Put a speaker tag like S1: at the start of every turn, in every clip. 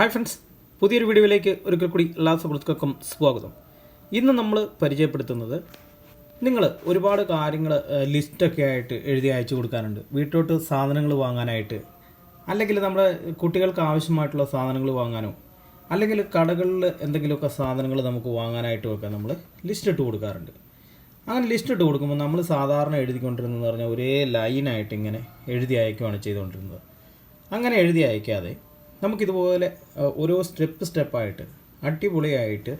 S1: Hi friends പുതിയൊരു വീഡിയോയിലേക്ക് ഒരിക്കൽ കൂടി എല്ലാ സുഹൃത്തുക്കൾക്കും സ്വാഗതം. ഇന്ന് നമ്മൾ പരിചയപ്പെടുത്തുന്നത് നിങ്ങൾ ഒരുപാട് കാര്യങ്ങൾ ലിസ്റ്റൊക്കെ ആയിട്ട് എഴുതി അയച്ചു കൊടുക്കാറുണ്ട്. വീട്ടിലോട്ട് സാധനങ്ങൾ വാങ്ങാനായിട്ട്. അല്ലെങ്കിൽ നമ്മുടെ കുട്ടികൾക്ക് ആവശ്യമായിട്ടുള്ള സാധനങ്ങൾ വാങ്ങാനോ അല്ലെങ്കിൽ കടകളിൽ എന്തെങ്കിലുമൊക്കെ സാധനങ്ങൾ നമുക്ക് വാങ്ങാനായിട്ടും ഒക്കെ നമ്മൾ ലിസ്റ്റ് ഇട്ട് കൊടുക്കാറുണ്ട്. അങ്ങനെ ലിസ്റ്റ് ഇട്ട് കൊടുക്കുമ്പോൾ നമ്മൾ സാധാരണ എഴുതിക്കൊണ്ടിരുന്നതെന്ന് പറഞ്ഞാൽ ഒരേ ലൈനായിട്ട് ഇങ്ങനെ എഴുതി അയക്കുകയാണ് ചെയ്തുകൊണ്ടിരുന്നത്. അങ്ങനെ എഴുതി അയക്കാതെ നമുക്കിതുപോലെ ഓരോ സ്റ്റെപ്പ് സ്റ്റെപ്പായിട്ട് അടിപൊളിയായിട്ട്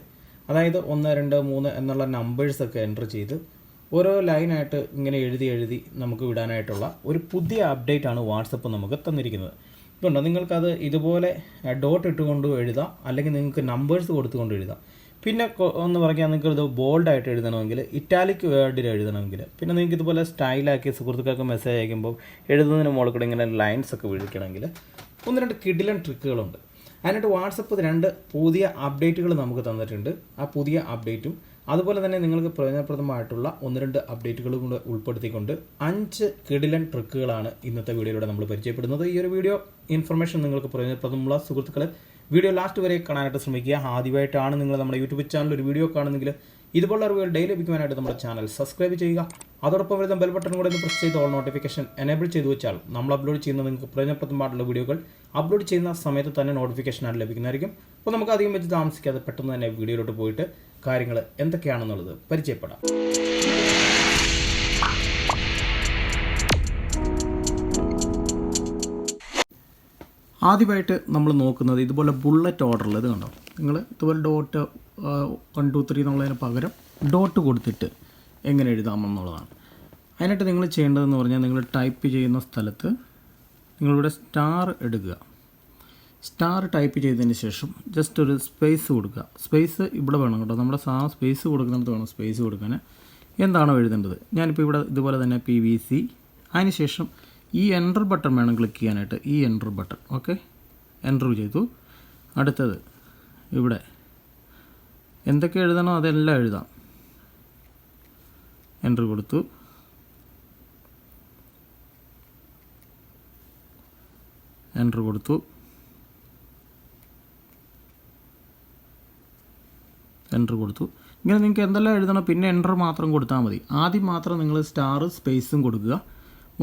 S1: അതായത് ഒന്ന് രണ്ട് മൂന്ന് എന്നുള്ള നമ്പേഴ്സൊക്കെ എന്റർ ചെയ്ത് ഓരോ ലൈനായിട്ട് ഇങ്ങനെ എഴുതി എഴുതി നമുക്ക് വിടാനായിട്ടുള്ള ഒരു പുതിയ അപ്ഡേറ്റ് ആണ് വാട്സപ്പ് നമുക്ക് തന്നിരിക്കുന്നത്. ഇതുണ്ടോ? നിങ്ങൾക്കത് ഇതുപോലെ ഡോട്ട് ഇട്ടുകൊണ്ട് എഴുതാം അല്ലെങ്കിൽ നിങ്ങൾക്ക് നമ്പേഴ്സ് കൊടുത്തുകൊണ്ട് എഴുതാം. പിന്നെ ഒന്ന് പറയാൻ നിങ്ങൾക്ക് ബോൾഡായിട്ട് എഴുതണമെങ്കിൽ ഇറ്റാലിക് വേർഡിൽ എഴുതണമെങ്കിൽ പിന്നെ നിങ്ങൾക്ക് ഇതുപോലെ സ്റ്റൈലാക്കി സുഹൃത്തുക്കൾക്ക് മെസ്സേജ് അയക്കുമ്പോൾ എഴുതുന്നതിന് മുകളിൽ കൂടെ ഇങ്ങനെ ലൈൻസ് ഒക്കെ വിളിക്കണമെങ്കിൽ ഒന്ന് രണ്ട് കിഡിലൻ ട്രിക്കുകളുണ്ട്. അതിനായിട്ട് വാട്സപ്പ് രണ്ട് പുതിയ അപ്ഡേറ്റുകൾ നമുക്ക് തന്നിട്ടുണ്ട്. ആ പുതിയ അപ്ഡേറ്റും അതുപോലെ തന്നെ നിങ്ങൾക്ക് പ്രയോജനപ്രദമായിട്ടുള്ള ഒന്ന് രണ്ട് അപ്ഡേറ്റുകളും കൂടെ ഉൾപ്പെടുത്തിക്കൊണ്ട് അഞ്ച് കിടിലൻ ട്രിക്കുകളാണ് ഇന്നത്തെ വീഡിയോയിലൂടെ നമ്മൾ പരിചയപ്പെടുന്നത്. ഈ ഒരു വീഡിയോ ഇൻഫർമേഷൻ നിങ്ങൾക്ക് പ്രയോജനപ്രദമുള്ള സുഹൃത്തുക്കളെ വീഡിയോ ലാസ്റ്റ് വരെ കാണാനായിട്ട് ശ്രമിക്കുക. ആദ്യമായിട്ടാണ് നിങ്ങൾ നമ്മുടെ യൂട്യൂബ് ചാനൽ ഒരു വീഡിയോ കാണുന്നെങ്കിൽ ഇതുപോലുള്ള അറിവുകൾ ഡെയിലി ലഭിക്കുവാനായിട്ട് നമ്മുടെ ചാനൽ സബ്സ്ക്രൈബ് ചെയ്യുക. അതോടൊപ്പം വരുന്ന ബെൽ ബട്ടൺ കൂടെ ഒന്ന് പ്രസ് ചെയ്ത് ഓൾ നോട്ടിഫിക്കേഷൻ എനേബിൾ ചെയ്തു വെച്ചാൽ നമ്മൾ അപ്ലോഡ് ചെയ്യുന്ന നിങ്ങൾക്ക് പ്രയോജനപ്രദമായിട്ടുള്ള വീഡിയോകൾ അപ്ലോഡ് ചെയ്യുന്ന സമയത്ത് തന്നെ നോട്ടിഫിക്കേഷൻ ആണ് ലഭിക്കുന്നതായിരിക്കും. അപ്പോൾ നമുക്ക് അധികം വെച്ച് താമസിക്കാതെ പെട്ടെന്ന് തന്നെ വീഡിയോയിലോട്ട് പോയിട്ട് കാര്യങ്ങൾ എന്തൊക്കെയാണെന്നുള്ളത് പരിചയപ്പെടാം. ആദ്യമായിട്ട് നമ്മൾ നോക്കുന്നത് ഇതുപോലെ ബുള്ളറ്റ് ഓർഡർ ഇത് കണ്ടോ? നിങ്ങൾ ഇതുപോലെ ഡോട്ട് വൺ ടു ത്രീ എന്നുള്ളതിന് പകരം ഡോട്ട് കൊടുത്തിട്ട് എങ്ങനെ എഴുതാമെന്നുള്ളതാണ് അതിനായിട്ട് നിങ്ങൾ ചെയ്യേണ്ടതെന്ന് പറഞ്ഞാൽ നിങ്ങൾ ടൈപ്പ് ചെയ്യുന്ന സ്ഥലത്ത് നിങ്ങളിവിടെ സ്റ്റാർ എടുക്കുക സ്റ്റാർ ടൈപ്പ് ചെയ്തതിന് ശേഷം ജസ്റ്റ് ഒരു സ്പേസ് കൊടുക്കുക. സ്പേസ് ഇവിടെ വേണം കേട്ടോ. നമ്മുടെ സാ സ്പേസ് കൊടുക്കുന്നിടത്ത് വേണം സ്പേസ് കൊടുക്കാൻ. എന്താണോ എഴുതേണ്ടത്? ഞാനിപ്പോൾ ഇവിടെ ഇതുപോലെ തന്നെ പി വി സി അതിനുശേഷം ഈ എന്റർ ബട്ടൺ വേണം ക്ലിക്ക് ചെയ്യാനായിട്ട്. ഈ എന്റർ ബട്ടൺ ഓക്കെ എന്റർ ചെയ്തു. അടുത്തത് ഇവിടെ. എന്തൊക്കെ എഴുതണോ അതെല്ലാം എഴുതാം. എന്റർ കൊടുത്തു. എന്റർ കൊടുത്തു. എന്റർ കൊടുത്തു. ഇങ്ങനെ നിങ്ങൾക്ക് എന്തെല്ലാം എഴുതണം പിന്നെ എന്റർ മാത്രം കൊടുത്താൽ മതി. ആദ്യം മാത്രം നിങ്ങൾ സ്റ്റാർ സ്പേസും കൊടുക്കുക.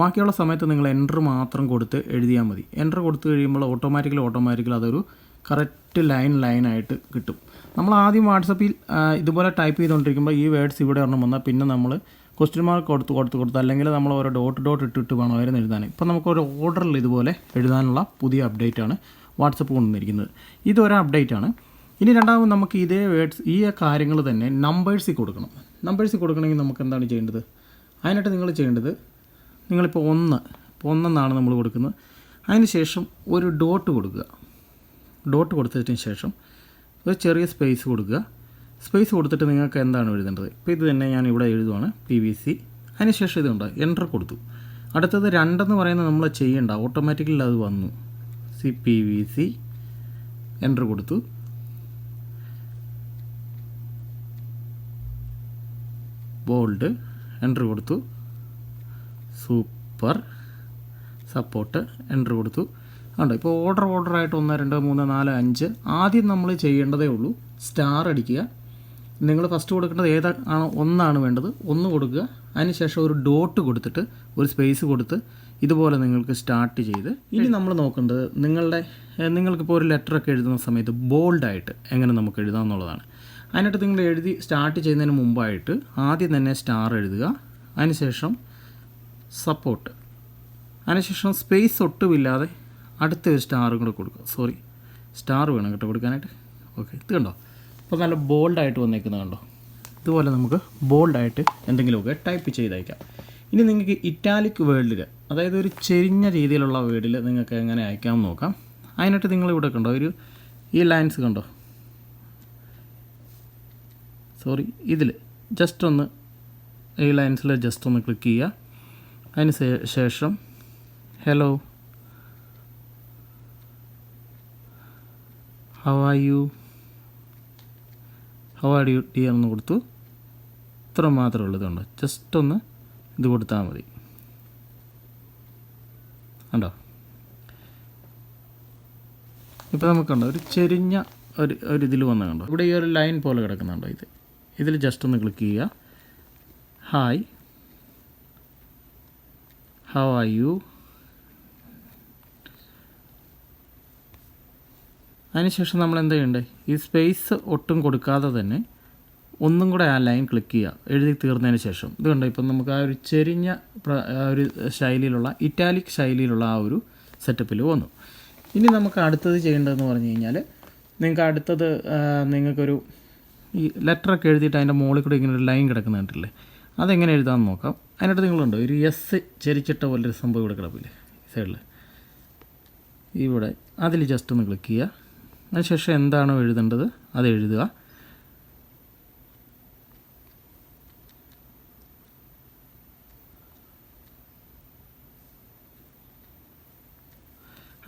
S1: ബാക്കിയുള്ള സമയത്ത് നിങ്ങൾ എന്റർ മാത്രം കൊടുത്ത് എഴുതിയാൽ മതി. എന്റർ കൊടുത്തു കഴിയുമ്പോൾ ഓട്ടോമാറ്റിക്കലി ഓട്ടോമാറ്റിക്കലി അതൊരു കറക്റ്റ് ലൈൻ ലൈനായിട്ട് കിട്ടും. നമ്മൾ ആദ്യം വാട്സപ്പിൽ ഇതുപോലെ ടൈപ്പ് ചെയ്തുകൊണ്ടിരിക്കുമ്പോൾ ഈ വേർഡ്സ് ഇവിടെ ഒരെണ്ണം വന്നാൽ പിന്നെ നമ്മൾ ക്വസ്റ്റ്യൻ മാർക്ക് കൊടുത്ത് കൊടുത്ത് കൊടുത്ത് അല്ലെങ്കിൽ നമ്മൾ ഓരോ ഡോട്ട് ഡോട്ട് ഇട്ടിട്ട് വേണം അവരെ എഴുതാൻ. ഇപ്പോൾ നമുക്ക് ഒരു ഓർഡറിൽ ഇതുപോലെ എഴുതാനുള്ള പുതിയ അപ്ഡേറ്റ് ആണ് വാട്സപ്പ് കൊണ്ടുവന്നിരിക്കുന്നത്. ഇതൊരു അപ്ഡേറ്റ് ആണ്. ഇനി രണ്ടാമത് നമുക്ക് ഇതേ വേർഡ്സ് ഈ കാര്യങ്ങൾ തന്നെ നമ്പേഴ്സിൽ കൊടുക്കണം. നമ്പേഴ്സിൽ കൊടുക്കണമെങ്കിൽ നമുക്ക് എന്താണ് ചെയ്യേണ്ടത്? അതിനായിട്ട് നിങ്ങൾ ചെയ്യേണ്ടത് നിങ്ങളിപ്പോൾ ഒന്ന് ഇപ്പോൾ ഒന്നെന്നാണ് നമ്മൾ കൊടുക്കുന്നത്. അതിന് ശേഷം ഒരു ഡോട്ട് കൊടുക്കുക. ഡോട്ട് കൊടുത്തതിന് ശേഷം ഒരു ചെറിയ സ്പേസ് കൊടുക്കുക. സ്പേസ് കൊടുത്തിട്ട് നിങ്ങൾക്ക് എന്താണ് എഴുതേണ്ടത്? ഇപ്പോൾ ഇത് തന്നെ ഞാൻ ഇവിടെ എഴുതുവാണ് പി വി സി അതിനുശേഷം ഇതുണ്ട് എന്റർ കൊടുത്തു. അടുത്തത് രണ്ടെന്ന് പറയുന്നത് നമ്മൾ ചെയ്യേണ്ട ഓട്ടോമാറ്റിക്കലി അത് വന്നു. C P V C enter കൊടുത്തു. ബോൾഡ് എന്റർ കൊടുത്തു. സൂപ്പർ സപ്പോർട്ട് എന്റർ കൊടുത്തു. ഉണ്ട് ഇപ്പോൾ ഓർഡർ ഓർഡർ ആയിട്ട് ഒന്ന് രണ്ട് മൂന്ന് നാല് അഞ്ച്. ആദ്യം നമ്മൾ ചെയ്യേണ്ടതേ ഉള്ളൂ. സ്റ്റാർ അടിക്കുക. നിങ്ങൾ ഫസ്റ്റ് കൊടുക്കേണ്ടത് ഏതാ ആണോ ഒന്നാണ് വേണ്ടത്. ഒന്ന് കൊടുക്കുക. അതിനുശേഷം ഒരു ഡോട്ട് കൊടുത്തിട്ട് ഒരു സ്പേസ് കൊടുത്ത് ഇതുപോലെ നിങ്ങൾക്ക് സ്റ്റാർട്ട് ചെയ്ത് ഇനി നമ്മൾ നോക്കേണ്ടത് നിങ്ങളുടെ നിങ്ങൾക്കിപ്പോൾ ഒരു ലെറ്റർ ഒക്കെ എഴുതുന്ന സമയത്ത് ബോൾഡായിട്ട് എങ്ങനെ നമുക്ക് എഴുതാം എന്നുള്ളതാണ്. അതിനായിട്ട് നിങ്ങൾ എഴുതി സ്റ്റാർട്ട് ചെയ്യുന്നതിന് മുമ്പായിട്ട് ആദ്യം തന്നെ സ്റ്റാർ എഴുതുക. അതിനുശേഷം സപ്പോർട്ട് അതിനുശേഷം സ്പേസ് ഒട്ടുമില്ലാതെ അടുത്ത ഒരു സ്റ്റാറും കൂടെ കൊടുക്കുക. സോറി സ്റ്റാർ വേണം കേട്ടോ കൊടുക്കാനായിട്ട്. ഓക്കെ ഇത് കണ്ടോ? ഇപ്പോൾ നല്ല ബോൾഡായിട്ട് വന്നേക്കുന്നത് കണ്ടോ? ഇതുപോലെ നമുക്ക് ബോൾഡായിട്ട് എന്തെങ്കിലുമൊക്കെ ടൈപ്പ് ചെയ്തയക്കാം. ഇനി നിങ്ങൾക്ക് ഇറ്റാലിക് വേൾഡിൽ അതായത് ഒരു ചെരിഞ്ഞ രീതിയിലുള്ള വേർഡിൽ നിങ്ങൾക്ക് എങ്ങനെ അയക്കാമെന്ന് നോക്കാം. അതിനായിട്ട് നിങ്ങൾ ഇവിടെ കണ്ടോ? ഒരു ഈ ലൈൻസ് കണ്ടോ? സോറി ഇതിൽ ജസ്റ്റ് ഒന്ന് ഈ ലൈൻസിൽ ജസ്റ്റ് ഒന്ന് ക്ലിക്ക് ചെയ്യുക. അതിന് ശേഷം hello how are you how are you dear എന്ന് കൊടുത്തു. ഇത്ര മാത്രമേ ഉള്ളൂ ഇതുണ്ടോ ജസ്റ്റ് ഒന്ന് ഇത് കൊടുത്താൽ മതി. ഉണ്ടോ ഇപ്പോൾ നമുക്കുണ്ടോ ഒരു ചെരിഞ്ഞ ഒരു ഒരു ഇതിൽ വന്ന കണ്ടോ? ഇവിടെ ഈ ഒരു ലൈൻ പോലെ കിടക്കുന്നുണ്ടോ ഇത്? ഇതിൽ ജസ്റ്റ് ഒന്ന് ക്ലിക്ക് ചെയ്യുക. ഹായ് ഹൗ ആർ യു അതിനുശേഷം നമ്മൾ എന്താ ചെയ്യണ്ടേ ഈ സ്പേസ് ഒട്ടും കൊടുക്കാതെ തന്നെ ഒന്നും കൂടെ ആ ലൈൻ ക്ലിക്ക് ചെയ്യുക എഴുതി തീർന്നതിന് ശേഷം. ഇത് കണ്ടോ? ഇപ്പം നമുക്ക് ആ ഒരു ചെരിഞ്ഞ ഒരു ശൈലിയിലുള്ള ഇറ്റാലിക് ശൈലിയിലുള്ള ആ ഒരു സെറ്റപ്പിൽ വന്നു. ഇനി നമുക്ക് അടുത്തത് ചെയ്യേണ്ടതെന്ന് പറഞ്ഞു കഴിഞ്ഞാൽ നിങ്ങൾക്ക് അടുത്തത് നിങ്ങൾക്കൊരു ഈ ലെറ്ററൊക്കെ എഴുതിയിട്ട് അതിന്റെ മുകളിൽ കൂടെ ഇങ്ങനെ ഒരു ലൈൻ കിടക്കുന്ന കണ്ടില്ലേ അതെങ്ങനെ എഴുതാമെന്ന് നോക്കാം. അതിനകത്ത് നിങ്ങളുണ്ടോ? ഒരു എസ് ചെരിച്ചിട്ട പോലൊരു സംഭവം ഇവിടെ കിടപ്പില്ലേ? സൈഡിൽ ഇവിടെ. അതിൽ ജസ്റ്റ് ഒന്ന് ക്ലിക്ക് ചെയ്യുക അതിനുശേഷം എന്താണോ എഴുതേണ്ടത് അത് എഴുതുക.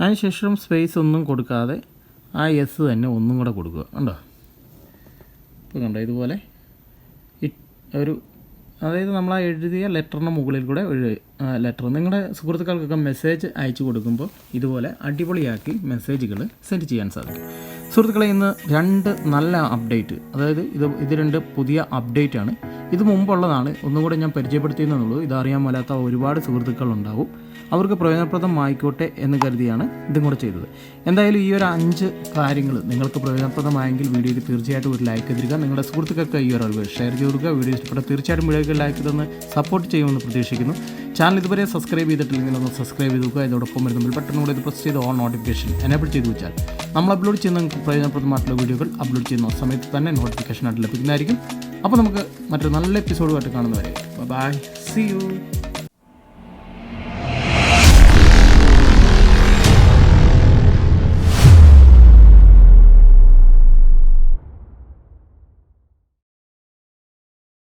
S1: അതിനുശേഷം സ്പേസ് ഒന്നും കൊടുക്കാതെ ആ എസ് തന്നെ ഒന്നും കൂടെ കൊടുക്കുക. കണ്ടോ? ഇപ്പോൾ കണ്ടോ ഇതുപോലെ ഒരു അതായത് നമ്മൾ ആ എഴുതിയ ലെറ്ററിന് മുകളിൽ കൂടെ ഒരു ലെറ്റർ. നിങ്ങളുടെ സുഹൃത്തുക്കൾക്കൊക്കെ മെസ്സേജ് അയച്ചു കൊടുക്കുമ്പോൾ ഇതുപോലെ അടിപൊളിയാക്കി മെസ്സേജുകൾ സെൻഡ് ചെയ്യാൻ സാധിക്കും. സുഹൃത്തുക്കളെ ഇന്ന് രണ്ട് നല്ല അപ്ഡേറ്റ് അതായത് ഇത് ഇത് രണ്ട് പുതിയ അപ്ഡേറ്റ് ആണ് ഇത് മുമ്പുള്ളതാണ് ഒന്നുകൂടെ ഞാൻ പരിചയപ്പെടുത്തിയെന്നുള്ളൂ ഇതറിയാൻ മേലാത്ത ഒരുപാട് സുഹൃത്തുക്കളുണ്ടാവും. അവർക്ക് പ്രയോജനപ്രദമായിക്കോട്ടെ എന്ന് കരുതിയാണ് ഇതും കൂടെ ചെയ്തത്. എന്തായാലും ഈ ഒരു അഞ്ച് കാര്യങ്ങൾ നിങ്ങൾക്ക് പ്രയോജനപ്രദമായെങ്കിൽ വീഡിയോയിൽ തീർച്ചയായിട്ടും ഒരു ലൈക്ക് തരിക. നിങ്ങളുടെ സുഹൃത്തുക്കൾക്ക് ഈ ഒരു ഷെയർ ചെയ്ത് കൊടുക്കുക. വീഡിയോ ഇഷ്ടപ്പെട്ട തീർച്ചയായിട്ടും വീഡിയോയ്ക്ക് ലൈക്ക് തന്ന് സപ്പോർട്ട് ചെയ്യുമെന്ന് പ്രതീക്ഷിക്കുന്നു. ചാനൽ ഇതുവരെ സബ്സ്ക്രൈബ് ചെയ്തിട്ടില്ലെങ്കിൽ ഒന്ന് സബ്സ്ക്രൈബ് ചെയ്ത് നോക്കുക ഇതോടൊപ്പം വരുന്ന ബട്ടൺ കൂടെ ഇത് പ്രസ് ചെയ്ത് ഓൺ നോട്ടിഫിക്കേഷൻ എനേബിൾ ചെയ്ത് വെച്ചാൽ നമ്മൾ അപ്ലോഡ് ചെയ്യുന്ന പ്രയോജനപ്രദമായിട്ടുള്ള വീഡിയോകൾ അപ്ലോഡ് ചെയ്യുന്ന സമയത്ത് തന്നെ നോട്ടിഫിക്കേഷനായിട്ട് ലഭിക്കുന്നതായിരിക്കും. അപ്പോൾ നമുക്ക് മറ്റൊരു നല്ല എപ്പിസോഡുമായിട്ട് കാണുന്നവരെ. By C U